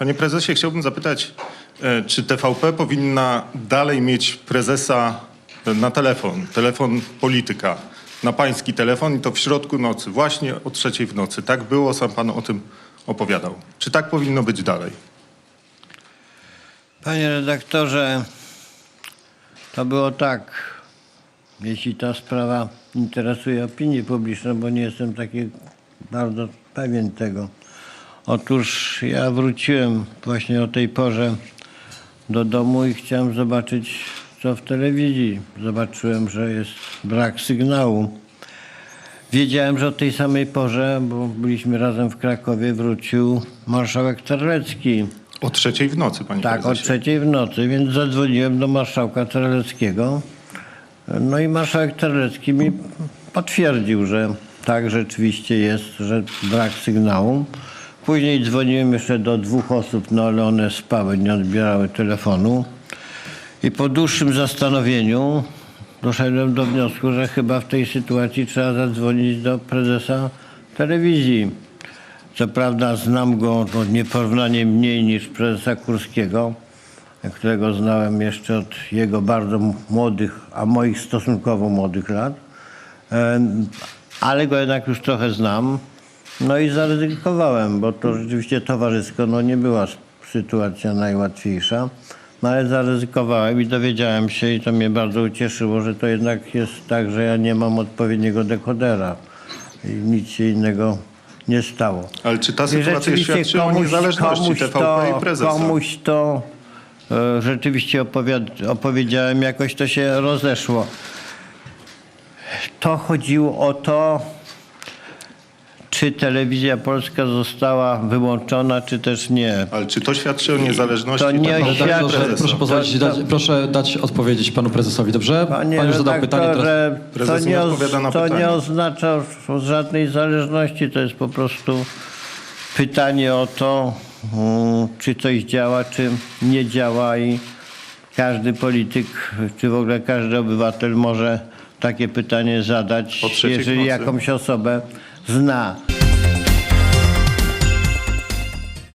Panie prezesie, chciałbym zapytać, e, czy TVP powinna dalej mieć prezesa e, na telefon, telefon polityka, na pański telefon i to w środku nocy, właśnie o trzeciej w nocy. Tak było, sam pan o tym opowiadał. Czy tak powinno być dalej? Panie redaktorze, to było tak. Jeśli ta sprawa interesuje opinię publiczną, bo nie jestem taki bardzo pewien tego. Otóż ja wróciłem właśnie o tej porze do domu i chciałem zobaczyć, co w telewizji. Zobaczyłem, że jest brak sygnału. Wiedziałem, że o tej samej porze, bo byliśmy razem w Krakowie, wrócił marszałek Terlecki. O trzeciej w nocy, panie Tak, o prezesie. trzeciej w nocy, więc zadzwoniłem do marszałka Terleckiego. No i marszałek Terlecki mi potwierdził, że tak rzeczywiście jest, że brak sygnału. Później dzwoniłem jeszcze do dwóch osób, no ale one spały, nie odbierały telefonu. I po dłuższym zastanowieniu doszedłem do wniosku, że chyba w tej sytuacji trzeba zadzwonić do prezesa telewizji. Co prawda znam go no, nieporównanie mniej niż prezesa Kurskiego, którego znałem jeszcze od jego bardzo młodych, a moich stosunkowo młodych lat. Em, Ale go jednak już trochę znam. No i zaryzykowałem, bo to rzeczywiście towarzysko no, nie była sytuacja najłatwiejsza. No ale zaryzykowałem i dowiedziałem się i to mnie bardzo ucieszyło, że to jednak jest tak, że ja nie mam odpowiedniego dekodera i nic się innego nie stało. Ale czy ta sytuacja świadczy o niezależności TVP to, i prezesa? komuś to e, rzeczywiście opowiedziałem, jakoś to się rozeszło. To chodziło o to, czy telewizja polska została wyłączona, czy też nie. Ale czy to świadczy o niezależności To nie TVP i świadczy-? Redaktorze, proszę pozwolić, dać, proszę dać odpowiedzieć panu prezesowi, dobrze? Panie Pan już zadał pytanie, teraz redaktorze, to, Prezes nie nie, odpowiada na to pytanie. nie oznacza żadnej zależności. To jest po prostu pytanie o to, mm, czy coś działa, czy nie działa i każdy polityk, czy w ogóle każdy obywatel może takie pytanie zadać, jeżeli nocy. jakąś osobę zna.